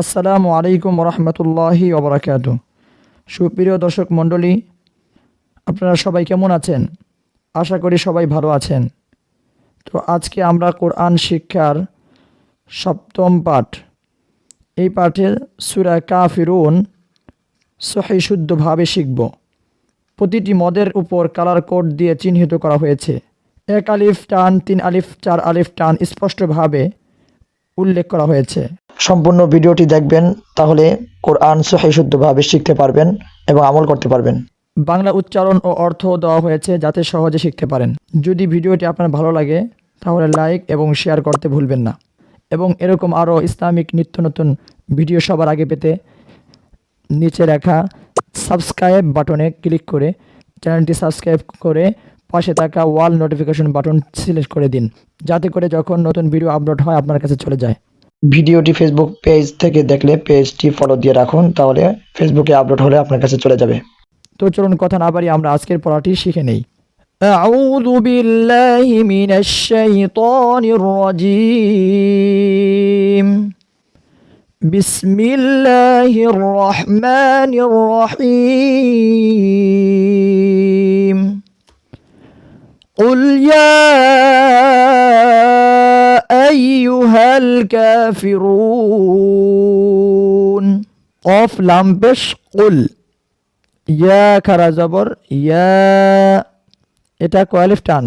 আসসালামু আলাইকুম রহমতুল্লাহি ওবরাকাত সুপ্রিয় দর্শক মণ্ডলী, আপনারা সবাই কেমন আছেন? আশা করি সবাই ভালো আছেন। তো আজকে আমরা কোরআন শিক্ষার সপ্তম পাঠ, এই পাঠে সুরা কাফিরুন সহি শুদ্ধভাবে শিখব। প্রতিটি মদের উপর কালার কোড দিয়ে চিহ্নিত করা হয়েছে। এক আলিফ টান, তিন আলিফ, চার আলিফ টান স্পষ্টভাবে উল্লেখ করা হয়েছে। সম্পূর্ণ ভিডিওটি দেখবেন, তাহলে কোরআন সহি শুদ্ধভাবে শিখতে পারবেন এবং আমল করতে পারবেন। বাংলা উচ্চারণ ও অর্থ দেওয়া হয়েছে যাতে সহজে শিখতে পারেন। যদি ভিডিওটি আপনার ভালো লাগে, তাহলে লাইক এবং শেয়ার করতে ভুলবেন না। এবং এরকম আরও ইসলামিক নিত্য নতুন ভিডিও সবার আগে পেতে নিচে রাখা সাবস্ক্রাইব বাটনে ক্লিক করে চ্যানেলটি সাবস্ক্রাইব করে পাশে থাকা ওয়াল নোটিফিকেশন বাটন সিলেক্ট করে দিন যাতে করে যখন নতুন ভিডিও আপলোড হয় আপনার কাছে চলে যায় ভিডিওটি ফেসবুক পেজ থেকে দেখলে পেজটি ফলো দিয়ে রাখুন তাহলে ফেসবুকে আপলোড হলে আপনার কাছে চলে যাবে তো চলুন কথা না বাড়ি আমরা আজকের পড়াটি শিখে নেই أعوذ بالله من الشيطان الرجيم بسم الله الرحمن الرحيم يا أيها الكافرون قف لام بش قل ইয়া খারা জবর ইয়া এটা কয় আলিফ টান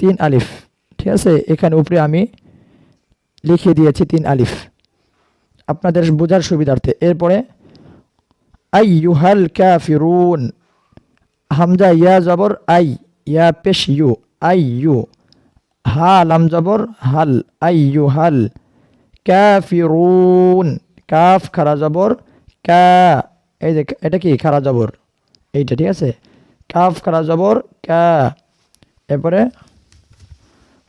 তিন আলিফ ঠিক আছে এখানে উপরে আমি লিখে দিয়েছি তিন আলিফ আপনাদের বোঝার সুবিধার্থে এরপরে আই ইউহাল কাফিরুন হামজা ইয়া জবর আই ইয়া পেশ ইউ আই ইউ হা লাম জবর, হাল আই ইউ হাল, কাফিরুন, কাফ, খারা জবর, কা, এই যে এটা কি? খারা জবর। এইটা ঠিক আছে? কাফ, খারা জবর, কা। এরপরে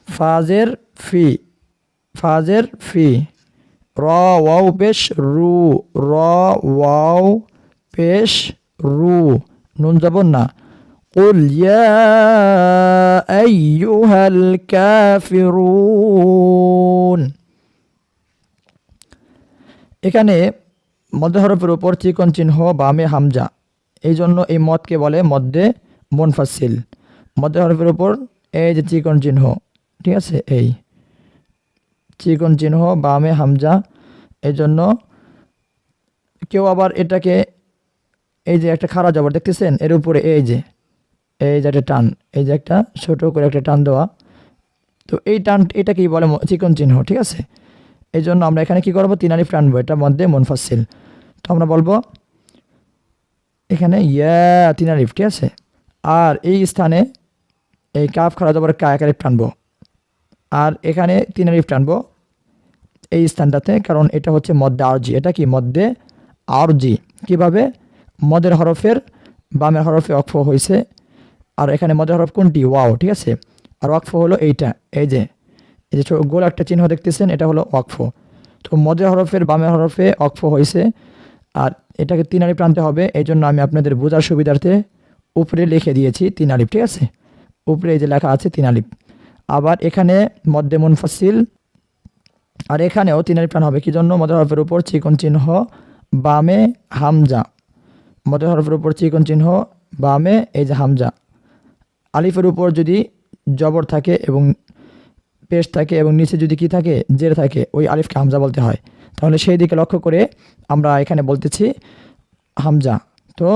ফাজের ফি ফাজের ফি, র, ওয়াও, পেশ, রু, র, ওয়াও, পেশ, রু, নুন জবর না। قل يا أيها الكافرون এখানে মধ্য হরফের উপর চিকন চিহ্ন বামে হামজা এই জন্য এই মদকে বলে মধ্যে মনফাসিল মধ্য হরফের উপর এই যে চিকন চিহ্ন ঠিক আছে এই চিকন চিহ্ন বামে হামজা এই জন্য কেউ আবার এটাকে এই যে একটা খাড়া জবর দেখতেছেন এর উপরে এই যে এই যে একটা টান, এই যে একটা ছোট করে একটা টান দেওয়া। তো এই টান এটাকেই বলে চিকন চিহ্ন, ঠিক আছে? এই জন্য আমরা এখানে কি করব? তিন টানবো, এটার মধ্যে মনফাসিল তো আমরা বলব এখানে, ইয়া, তিন ঠিক আছে? আর এই স্থানে এই কাফ খাড়া যাবার কা এক আলিফ টানবো। আর এখানে তিন টানবো এই স্থানটাতে, কারণ এটা হচ্ছে মধ্যে আরজি। এটা কি? মধ্যে আরজি। কীভাবে? মদের হরফের বামের হরফে অক্ফ হয়েছে আর এখানে মদের হরফ কোনটি? ওয়াও, ঠিক আছে? আর ওয়াকফ হলো এইটা, এই যে এই যে গোল একটা চিহ্ন দেখতেছেন, এটা হলো ওয়াকফ। তো মদের হরফের বামের হরফে অক্ফ হয়েছে, আর এটাকে তিন টানতে হবে এই জন্য আমি আপনাদের বোঝার সুবিধার্থে উপরে লিখে দিয়েছি তিন আলিফ, ঠিক আছে? উপরে এই যে লেখা আছে তিন আলিফ। আবার এখানে মধ্যে মুনফাসিল আর এখানেও তিন টান হবে, কি জন্য? মদের হরফের উপর চিকন চিহ্ন, বামে হামজা। মদের হরফের উপর চিকন চিহ্ন, বামে এই যে হামজা। আলিফের উপর যদি জবর থাকে এবং পেশ থাকে এবং নিচে যদি কি থাকে, জের থাকে, ওই আলিফকে হামজা বলতে হয়। তাহলে সেই দিকে লক্ষ্য করে আমরা এখানে বলতেছি হামজা। তো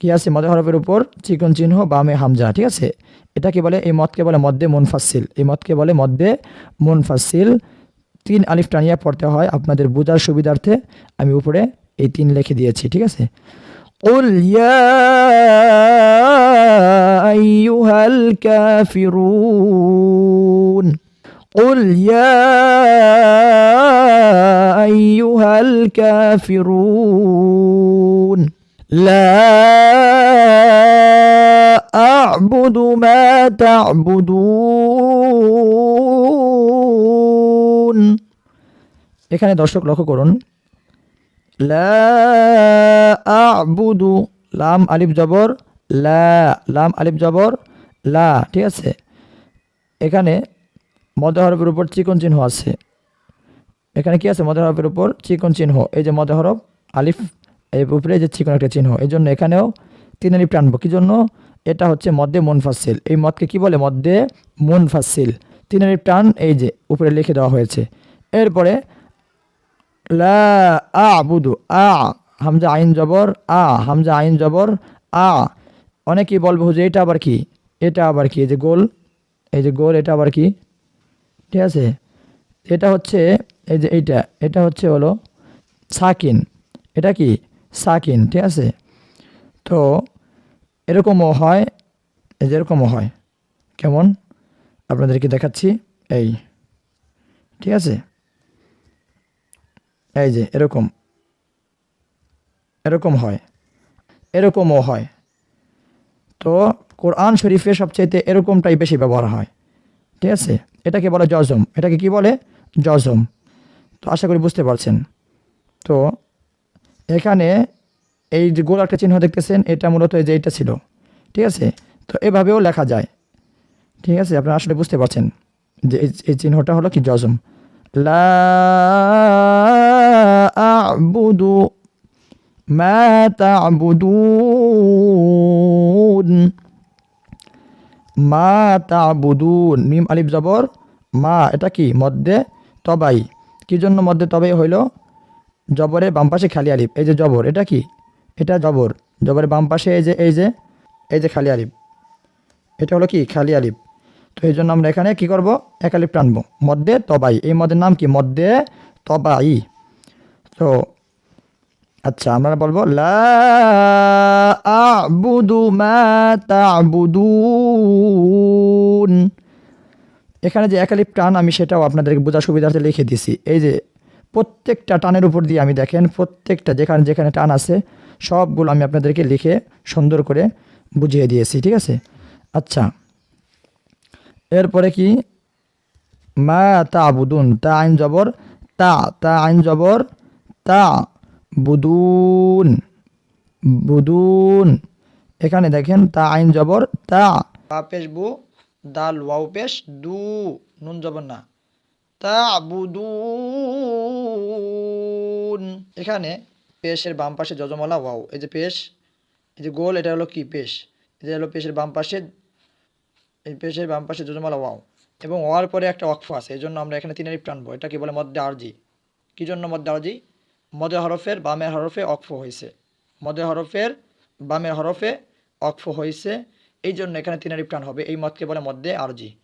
কি আছে? মদের হরফের উপর চিকন চিহ্ন, বামে হামজা, ঠিক আছে? এটাকে বলে, এই মতকে বলে মধ্যে মুনফাসিল এই মতকে বলে মধ্যে মুনফাসিল তিন আলিফ টানিয়া পড়তে হয় আপনাদের বোঝার সুবিধার্থে। আমি উপরে এই তিন লিখে দিয়েছি, ঠিক আছে? قل يا أيها الكافرون قل يا أيها الكافرون لا أعبد ما تعبدون এখানে দর্শক লক্ষ্য করুন লা আবুদু লাম আলিফ জবর লা লাম আলিফ জবর লা ঠিক আছে? এখানে মধ্য হরফের উপর চিকন চিহ্ন আছে। এখানে কি আছে? মদের হরফের উপর চিকন চিহ্ন। এই যে মদের হরফ, আলিফ, এই উপরে যে চিকন একটা চিহ্ন। এই জন্য এখানেও তিন আলিফ টানবো। কি জন্য? এটা হচ্ছে মধ্যে মুনফাসিল এই মদকে কি বলে? মধ্যে মুনফাসিল তিন আলিফ টান এই যে উপরে লিখে দেওয়া হয়েছে। এরপরে লা আ বুধু আ হামজা আইন জবর, আ, হামজা আইন জবর, আ। অনেকেই বলবে যে এটা আবার কি? এটা আবার কি? এই যে গোল, এই যে গোল, এটা আবার কি? ঠিক আছে? এটা হচ্ছে, এই যে এইটা, এটা হচ্ছে হলো সাকিন। এটা কি? সাকিন, ঠিক আছে? তো এরকমও হয়, এই যে এরকমও হয়। কেমন? আপনাদেরকে দেখাচ্ছি, এই। ঠিক আছে? এই যে এরকম। এরকম হয়। এরকমও হয়। তো কোরআন শরীফে সবচাইতে এরকমটাই বেশি ব্যবহার হয়। ঠিক আছে? এটাকে বলে জজম। এটাকে কি বলে? জজম। তো আশা করি বুঝতে পারছেন। তো এখানে এই যে গোল একটা চিহ্ন দেখতেছেন, এটা মূলত যে এটা ছিল। ঠিক আছে? তো এভাবেও লেখা যায়। ঠিক আছে? আপনারা আসলে বুঝতে পারছেন যে এই- চিহ্নটা হলো কি জজম। লা মা তা'বুদুন। মা তা'বুদুন, মিম আলিফ জবর, মা, এটা কি? মধ্যে তবাই। কি জন্য মধ্যে তবাই হইল? জবরের বাম পাশে খালি আলিফ, এই যে জবর, এটা কি? এটা জবর। জবরের বাম পাশে এই যে এই যে এই যে খালি আলিফ। এটা হলো কি? খালি আলিফ। তো এই জন্য আমরা এখানে কি করব? এক আলিফ টানবো। মধ্যে তবাই। এই মদের নাম কি? মধ্যে তবাই। তো আচ্ছা আমরা বলব, লা আ'বুদু এখানে যে একালিপ টান, আমি সেটাও আপনাদেরকে বোঝার সুবিধার্থে লিখে দিছি। এই যে প্রত্যেকটা টানের উপর দিয়ে আমি দেখেন, প্রত্যেকটা যেখানে যেখানে টান আছে, সবগুলো আমি আপনাদেরকে লিখে সুন্দর করে বুঝিয়ে দিয়েছি, ঠিক আছে? আচ্ছা এরপরে কি? মা তা বুদুন তা আইন জবর, তা তা আইন জবর, তা বুদুন বুদুন। এখানে দেখেন তা আইন জবর, তা। তা পেশ বু, দাল, ওয়াও পেশ, দু, নুন জবর না। তা বুদুন। এখানে পেশের বাম পাশে যজমালা, ওয়াও। এই যে পেশ, এই যে গোল, এটা হলো কি পেশ? এটা হলো পেশের বাম পাশে, এই পেশের বাম পাশে যজমালা, ওয়াও। এবং ওয়ার পরে একটা অক্ফ আছে এই জন্য আমরা এখানে তিন আলিফ টানবো এটা কি বলে মধ্যে আরজি। কি জন্য মধ্যে আরজি? মদের হরফের বামের হরফে অক্ফ হয়েছে। মদে হরফের বামের হরফে অক্ফ হয়েছে। এই জন্য এখানে তিন আলিফ টান হবে। এই মতকে বলে মধ্যে আরজি।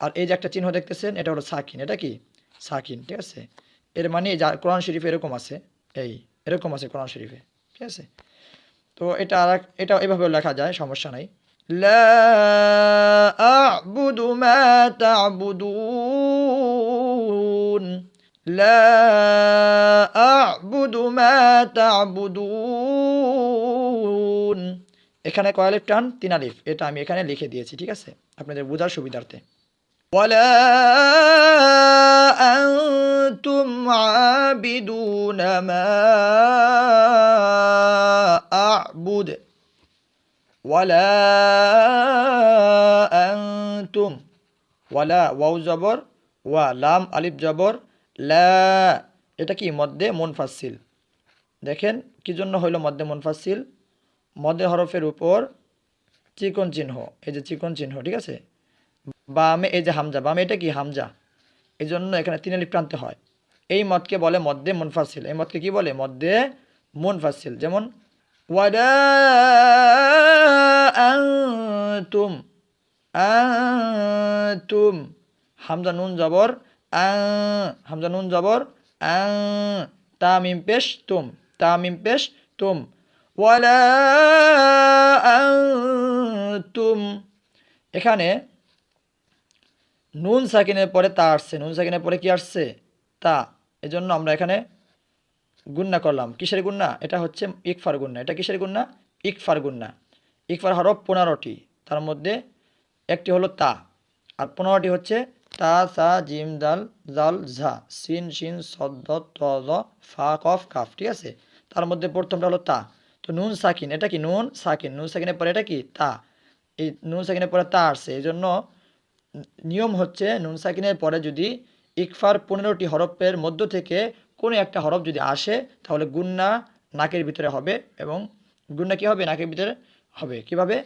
আর এই যে একটা চিহ্ন দেখতেছেন, এটা হলো সাকিন। এটা কি? সাকিন, ঠিক আছে? এর মানে যা কোরআন শরীফে এরকম আছে। এই, এরকম আছে কোরআন শরীফে, ঠিক আছে? তো এটা আর এটা এভাবে লেখা যায়, সমস্যা নাই। লা আ'বুদু মা তা'বুদুন। লা আ'বুদু মা তা'বুদুন এখানে কয় আলিফ টান তিন আলিফ এটা আমি এখানে লিখে দিয়েছি ঠিক আছে আপনাদের বোঝার সুবিধার্থে ولا أنتم عابدون ما أعبد ولا أنتم ولا ওয়াও জবর ওয়া লাম আলিফ জবর লা, এটা কি মধ্যে মুনফাসিল দেখেন কি জন্য হইল মধ্যে মুনফাসিল মধ্যে হরফের উপর চিকন চিহ্ন, এই যে চিকন চিহ্ন, ঠিক আছে? বামে এই যে হামজা, বামে এটা কি হামজা? এই জন্য এখানে তিন টানতে হয়। এই মতকে বলে মধ্যে মুনফাসিল এই মতকে কি বলে? মধ্যে মুনফাসিল যেমন, ওয়াদা আনতুম আনতুম, হামজা নুন জবর হামজা নুন, জবর তামিম পেশ, তুম তামিম পেশ, তুম। ওয়ালা তুম এখানে নুন সাকিনের পরে তা আসছে। নুন সাকিনের পরে কি আসছে? তা। এজন্য আমরা এখানে গুন্না করলাম। কিসের গুন্না? এটা হচ্ছে ইকফার গুন্না। এটা কিসের গুন্না? ইকফার গুন্না। ইকফার হরফ পনেরোটি। তার মধ্যে একটি হলো তা। আর পনেরোটি হচ্ছে তা সা জিম, দাল, জাল, ঝা, সিন, শিন সদ্দ ত ফা, কফ, কাফ, ঠিক আছে? তার মধ্যে প্রথমটা হলো তা। তো নুন, সাকিন, এটা কি নুন? সাকিন। নুন, সাকিনের পরে এটা কি? তা। এই নুন, সাকিনের পরে তা আসছে। এই জন্য নিয়ম হচ্ছে নুন, সাকিনের পরে যদি ইকফার পনেরোটি হরফের মধ্য থেকে কোনো একটা হরফ যদি আসে, তাহলে গুন্না নাকের ভিতরে হবে এবং গুন্না কি হবে? নাকের ভিতরে হবে। কীভাবে?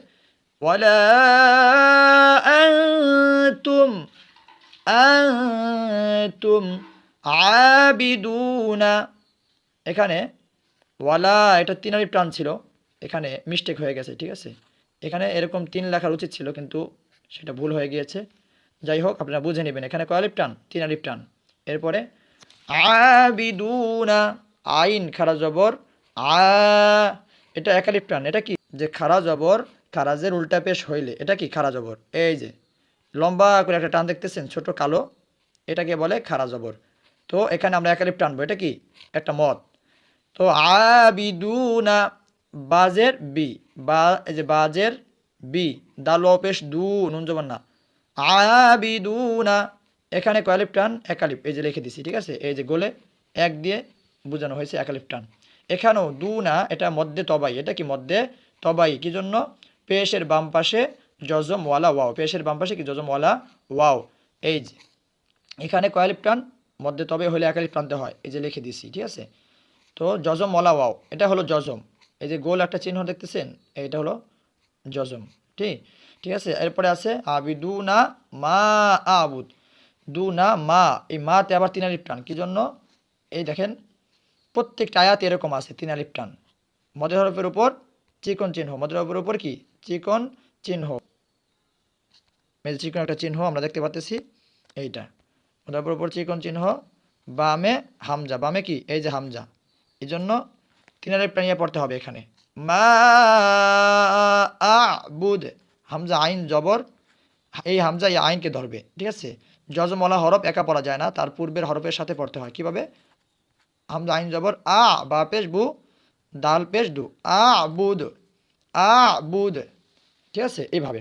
আনতুম আনতুম আবিদুনা। এখানে ওয়ালা, এটা তিন আলিফ টান ছিল। এখানে মিস্টেক হয়ে গেছে, ঠিক আছে? এখানে এরকম তিন লেখার উচিত ছিল, কিন্তু সেটা ভুল হয়ে গিয়েছে। যাই হোক, আপনারা বুঝে নেবেন, এখানে কয় আলিফ তিন আলিফ টান। এরপরে, আবিদুনা, আইন, খারা জবর, আ, এটা এক আলিফ এটা কি? যে খারা জবর, খারাজের উল্টা পেশ হইলে, এটা কি? খারা জবর। এই যে লম্বা করে একটা টান দেখতেছেন, ছোট, কালো, এটাকে বলে খারা জবর। তো এখানে আমরা এক আলিফ টানবো, এটা কি? একটা মত তো আবিদুনা বাজের বি, বা এই যে বাজের বি, দাল পেশ দু, নুন জবান না। আবিদুনা, এখানে কয়ালিপ টান? একালিপ এই যে লিখে দিছি, ঠিক আছে? এই যে গোলে এক দিয়ে বোঝানো হয়েছে একালিপ টান। এখানেও দু না এটা মধ্যে তবাই, এটা কি মধ্যে তবাই? কি জন্য? পেশের বাম পাশে জজম ওয়ালা ওয়াও, পেশের বাম পাশে কি জজম ওয়ালা ওয়াও? এই যে, এখানে কয়ালিপ টান? মধ্যে তবে হলে একালিপ টানতে হয়। এই যে লিখে দিছি, ঠিক আছে? তো জজম ওয়ালা ওয়াও, এটা হলো জজম। এই যে গোল একটা চিহ্ন দেখতেছেন, এটা হলো জজম ঠিক ঠিক আছে? এরপরে আছে আবিদু না মা আবুদ। দু না মা, এই মাতে আবার তিন আলিফ টান। কী জন্য? এই দেখেন, প্রত্যেকটা আয়াত এরকম আছে, তিন আলিফ টান। মদের হরফের উপর চিকন চিহ্ন। মদের হরফের উপর কি? চিকন চিহ্ন। যে চিকন একটা চিহ্ন আমরা দেখতে পাচ্ছি এইটা। হরফের উপর চিকন চিহ্ন, বামে হামজা। বামে কি? এই যে হামজা। এই জন্য তিন আলিফ টানিয়ে পড়তে হবে এখানে। মা আবুদ। হামজা আইন জবর। এই হামজা এই আইনকে ধরবে। ঠিক আছে? যজমলা হরফ একা পড়া যায় না, তার পূর্বের হরফের সাথে পড়তে হয়। কীভাবে? হামজা আইন জবর। আ, বা পেশ বু, দাল পেশ দু। আ বুদ আ বুদ ঠিক আছে? এইভাবে।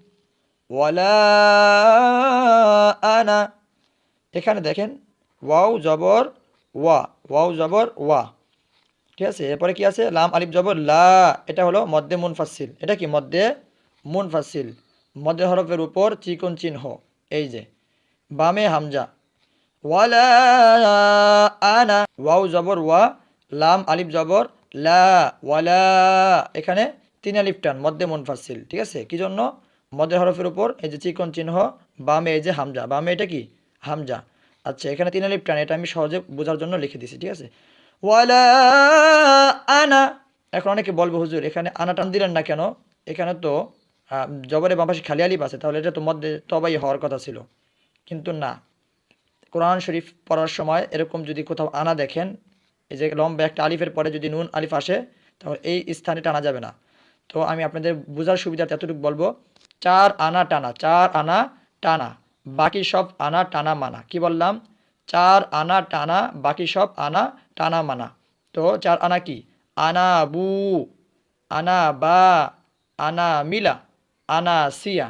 আনা। এখানে দেখেন, ওয়াও জবর ওয়া, ওয়াও জবর ওয়া। ঠিক আছে? এরপরে কি আছে? লাম, আলিফ, জবর, লা। এটা হলো মধ্যে মুনফাসিল এটা কি? মধ্যে মুনফাসিল মধ্যে হরফের উপর চিকন চিহ্ন। এই যে, বামে হামজা। ওয়ালা আনা। ওয়াও জবর ওয়া, লাম, আলিফ, জবর, লা। ওয়ালা, এখানে তিন আলিফ টান মধ্যে মুনফাসিল ঠিক আছে? কি জন্য? মদের হরফের উপর এই যে চিকন চিহ্ন, বামে এই যে হামজা। বামে এটা কি? হামজা। আচ্ছা এখানে তিন আলিফ টান, এটা আমি সহজে বোঝার জন্য লিখে দিছি, ঠিক আছে? ওয়ালা আনা, এখন অনেকে বলবে, হুজুর, এখানে আনা টান দিলেন না কেন? এখানে তো জবরে বাম পাশে খালি আলিফ আছে, তাহলে এটা তো মধ্যে তবাই হওয়ার কথা ছিল। কিন্তু না। কোরআন শরীফ পড়ার সময় এরকম যদি কোথাও আনা দেখেন, এই যে লম্বা একটা আলিফের পরে যদি নুন আলিফ আসে, তাহলে এই স্থানে টানা যাবে না। তো আমি আপনাদের বোঝার সুবিধার্থে এতটুকু বলব চার আনা টানা, চার আনা টানা, বাকি সব আনা টানা মানা। কি বললাম? চার আনা টানা, বাকি সব আনা টানা মানা। তো চার আনা কি? আনা বু, আনা বা, আনা মিলা, আনা সিয়া।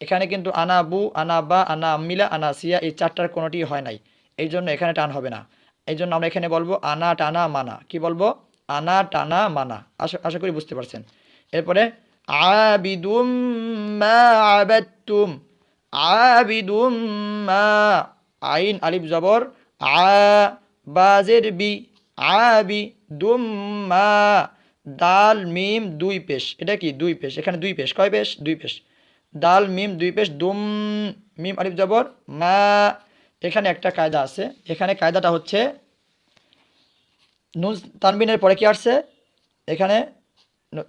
এখানে কিন্তু আনা বু, আনা বা, আনা মিলা, আনা সিয়া এই চারটার কোনোটি হয় নাই। এই জন্য এখানে টান হবে না। এই জন্য আমরা এখানে বলব আনা টানা মানা। কি বলব? আনা টানা মানা। আশা আশা করি বুঝতে পারছেন। এরপরে আবিদুম মা আবাদতুম, আবিদুম মা, আইন আলিফ জবর, আ বি আবি দুম মা, দাল, মিম দুই পেশ, এটা কি দুই পেশ? এখানে দুই পেশ, কয় পেশ? দুই পেশ। দাল, মিম দুই পেশ, দুম, মিম আলিফ জবর, মা, এখানে একটা কায়দা আছে। এখানে কায়দাটা হচ্ছে নুন তানবিনের পরে কি আসছে? এখানে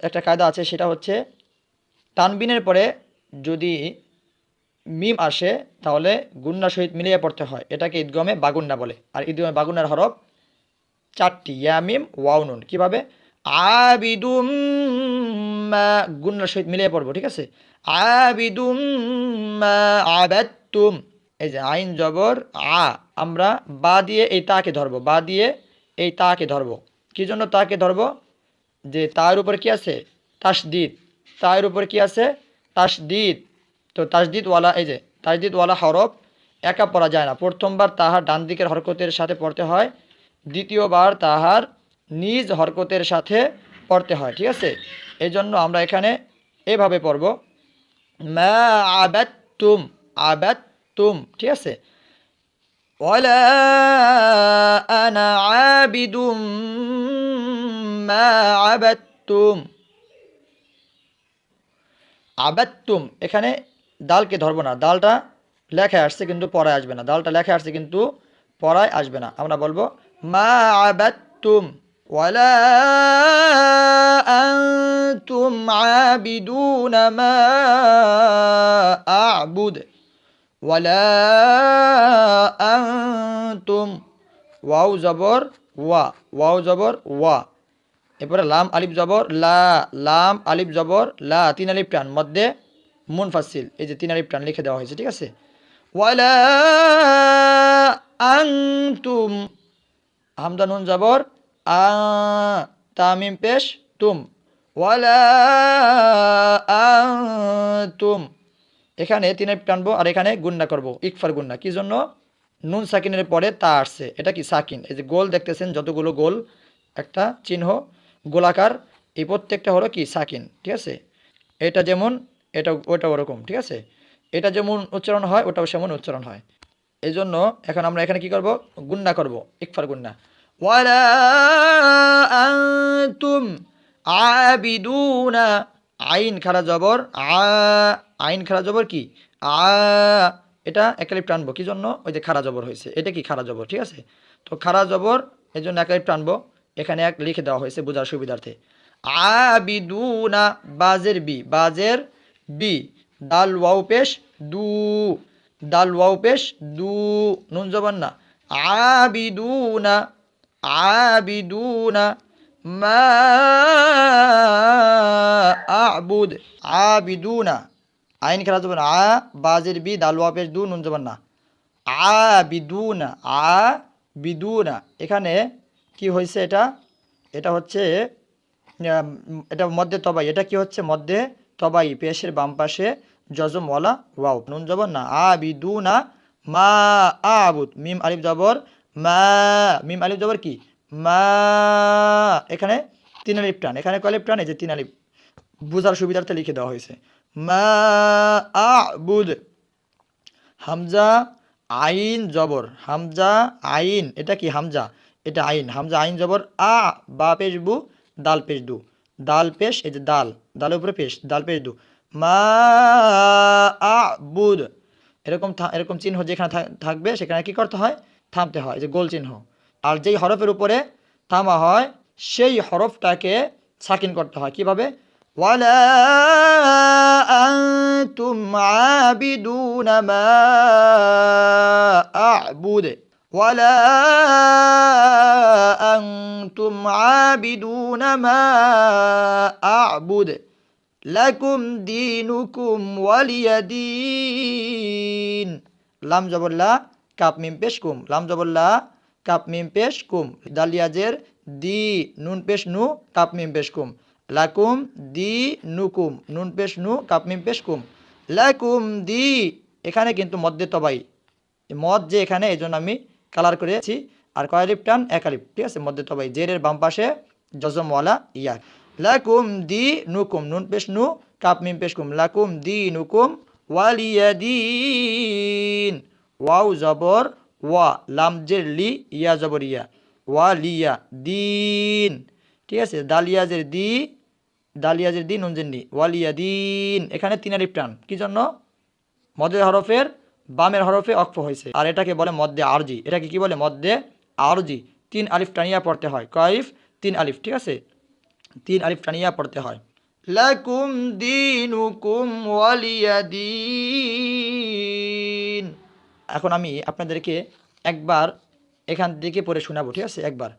একটা কায়দা আছে, সেটা হচ্ছে তানবিনের পরে যদি মিম আসে, তাহলে গুন্না সহিত মিলিয়ে পড়তে হয়। এটাকে ঈদগমে বাগুন্না বলে। আর ঈদগমে বাগুন্নার হরফ চারটি, ইয়া, মিম, ওয়াও, নুন। কীভাবে? আবিদুম গুন্নার সহিত মিলিয়ে পড়ব, ঠিক আছে? আবিদুম মা আবাদতুম। এই যে আইন, জবর, আ, আমরা বা দিয়ে এই তাকে ধরবো, বা দিয়ে এই তাকে ধরবো। কি জন্য তাকে ধরবো? যে তার উপর কি আছে? তাসদিদ। তার উপর কি আছে? তাসদিদ। তো তাসদিদওয়ালা, এই যে, তাসদিদওয়ালা হরফ একা পড়া যায় না। প্রথমবার তাহার ডান দিকের হরকতের সাথে পড়তে হয়, দ্বিতীয়বার তাহার নিজ হরকতের সাথে পড়তে হয়, ঠিক আছে? এই জন্য আমরা এখানে এভাবে পড়ব। ম্যা আবেদ তুম আবেদ তুম ঠিক আছে? ওয়ালা আনা আবিদুম ما عبدتم আবাত্তুম এখানে দালকে ধরবো না দালটা লেখায় আসছে কিন্তু পড়ায় আসবে না দালটা লেখায় আসছে কিন্তু পড়ায় আসবে না আমরা বলবো মা আবাত্তুম ওয়ালা আনতুম আবিদুনা মা আবুদ ওয়ালা আনতুম ওয়াও জবর ওয়া ওয়াও জবর ওয়া এরপরে লাম আলিফ জবর, লা, লাম আলিফ জবর, লা, তিন আলিফ টান, মধ্যে মুন মুনফাসিল এই যে তিন আলিফ টান লিখে দেওয়া হয়েছে, ঠিক আছে? ওয়ালা আনতুম হামদা নুন জবর, আ, তামিম পেশ, তুম। ওয়ালা আনতুম, এখানে তিনে টানবো আর এখানে গুন্না করব, ইকফার গুন্না কি জন্য? নুন সাকিনের পরে তা আসছে, এটা কি সাকিন? এই যে গোল দেখতেছেন, যতগুলো গোল, একটা চিহ্ন গোলাকার, এই প্রত্যেকটা হলো কি? সাকিন, ঠিক আছে? এটা যেমন, এটা, ওটা ওরকম, ঠিক আছে? এটা যেমন উচ্চারণ হয়, ওটাও সেমন উচ্চারণ হয়। এই জন্য এখন আমরা এখানে কি করব? গুন্না করব, ইকফার গুন্না। আনতুম আবিদুনা। আইন খারা জবর, আ, আইন খারা জবর কি? আ, এটা একালিপ টানবো কি জন্য? ওই যে খারা জবর হয়েছে। এটা কি খারা জবর, ঠিক আছে? তো খারা জবর এই জন্য একালিপ টানবো এখানে এক লিখে দেওয়া হয়েছে বোঝার সুবিধার্থে। আবিদুনা, বাজের বি বাজের বি, দাল, ওয়াও, পেশ, দু। দাল, ওয়াও, পেশ, দু। নুন, জবান না। আবিদুনা আবিদুনা, মা আবুদ। আবিদুনা। আইন খেলা যাবে আ, বাজের বি, দাল, ওয়াও, পেশ, দু, নুন, জবান না। আ বিদুনা এখানে কি হয়েছে এটা? এটা হচ্ছে এটা মধ্যে তবাই। এটা কি হচ্ছে? মধ্যে তবাই, পেশের বাম পাশে জজম ওয়ালা ওয়াও। নুন জবর না? আ বি দু না মা আবুদ। মিম আলিফ জবর। মা, মিম আলিফ জবর কি? মা, এখানে তিন আলিফ টান। এখানে কয় টান? এই যে তিন আলিফ। বোঝার সুবিধার্থে লিখে দেওয়া হয়েছে। মা আবুদ। হামজা আইন জবর। হামজা আইন। এটা কি? হামজা। এটা আইন হামজা, আইন, জবর, আ, বা পেশ, বু, দাল, পেশ, দু। দাল, পেশ, এই যে দাল, দালের উপরে পেশ, দাল, পেশ, দু। মা, আ, বুদ। এরকম এরকম চিহ্ন যেখানে থাকবে, সেখানে কি করতে হয়? থামতে হয় যে গোল চিহ্ন। আর যেই হরফের উপরে থামা হয়, সেই হরফটাকে সাকিন করতে হয়। কীভাবে? ওয়ালা আ'বুদ। ওয়ালা আনতুম আবিদুনা মা আ'বুদ লাকুম দিনুকুম ওয়ালিয়াদিন লাম জবল্লা কাপ মিম পেশ কুম লাম জবল্লা কাপ মিম পেশ কুম দালিয়াজের দি নুন পেশ নু কাপ মিম পেশ কুম লাকুম দি নুকুম নুন পেশ নু কাপ মিম পেশ কুম লাকুম দি এখানে কিন্তু মধ্যে তবাই। মদ যে এখানে, এই জন্য আমি কালার করেছি আর কয় কয়ালিপ টান? এক একালিপ ঠিক আছে? মধ্যে তবাই জেরের বাম পাশে জজমওয়ালা ইয়া লাকুম দি নুকুম নুন পেশ নু, কাপ মিম পেশ কুম। লাকুম দি নুকুম ওয়ালিয়া ওয়ালিয়াদিন। ওয়াও জবর, ওয়া, লাম জের লি, ইয়া জবর ইয়া। ওয়ালিয়া দিন ঠিক আছে? দালিয়াজের দি, দালিয়াজের দিন নুনজের ওয়ালিয়া দিন এখানে তিন আলিফ টান। কি জন্য? মদের হরফের বামের হরফে অক্ফ হয়েছে। আর এটাকে বলে মধ্যে আরজি। এটাকে কি বলে? মধ্যে আরজি। তিন আলিফ টানিয়া পড়তে হয়। কয়ফ তিন আলিফ, ঠিক আছে? তিন আলিফ টানিয়া পড়তে হয়। লাকুম দিনুকুম ওয়ালিয়াদিন। এখন আমি আপনাদেরকে একবার এখান থেকে পড়ে শোনাবো, ঠিক আছে? একবার।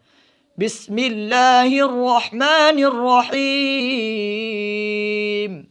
বিসমিল্লাহির রহমানির রহিম।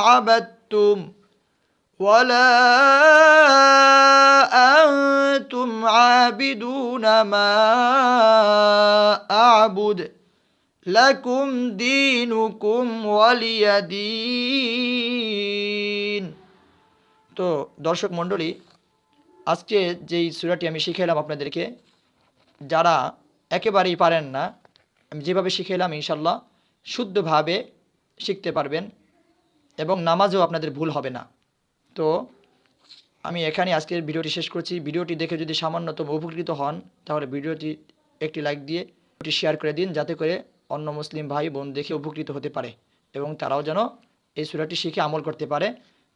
عبدتم ولا أنتم عابدون ما أعبد لكم دينكم ولي دين তো দর্শক মণ্ডলী আজকে যেই সুরাটি আমি শিখাইলাম আপনাদেরকে যারা একেবারেই পারেন না আমি যেভাবে শিখাইলাম ইনশাল্লাহ শুদ্ধভাবে শিখতে পারবেন এবং নামাজও আপনাদের ভুল হবে না। তো আমি এখানে আজকের ভিডিওটি শেষ করছি। ভিডিওটি দেখে যদি সামান্যতম উপকৃত হন, তাহলে ভিডিওটি একটি লাইক দিয়ে ভিডিওটি শেয়ার করে দিন, যাতে করে অন্য মুসলিম ভাই বোন দেখে উপকৃত হতে পারে এবং তারাও যেন এই সুরাটি শিখে আমল করতে পারে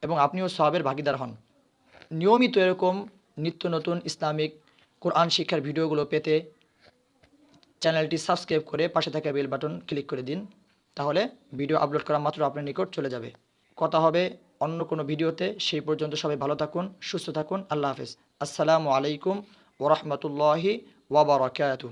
এবং আপনিও সবের ভাগিদার হন। নিয়মিত এরকম নিত্য নতুন ইসলামিক কোরআন শিক্ষার ভিডিওগুলো পেতে চ্যানেলটি সাবস্ক্রাইব করে পাশে থাকা বেল বাটন ক্লিক করে দিন, তাহলে ভিডিও আপলোড করা মাত্র আপনার নিকট চলে যাবে। কথা হবে অন্য কোনো ভিডিওতে। সেই পর্যন্ত সবাই ভালো থাকুন, সুস্থ থাকুন। আল্লাহ হাফেজ। আসসালামু আলাইকুম ওরহমতুল্লাহি ওয়াবারাকাতুহ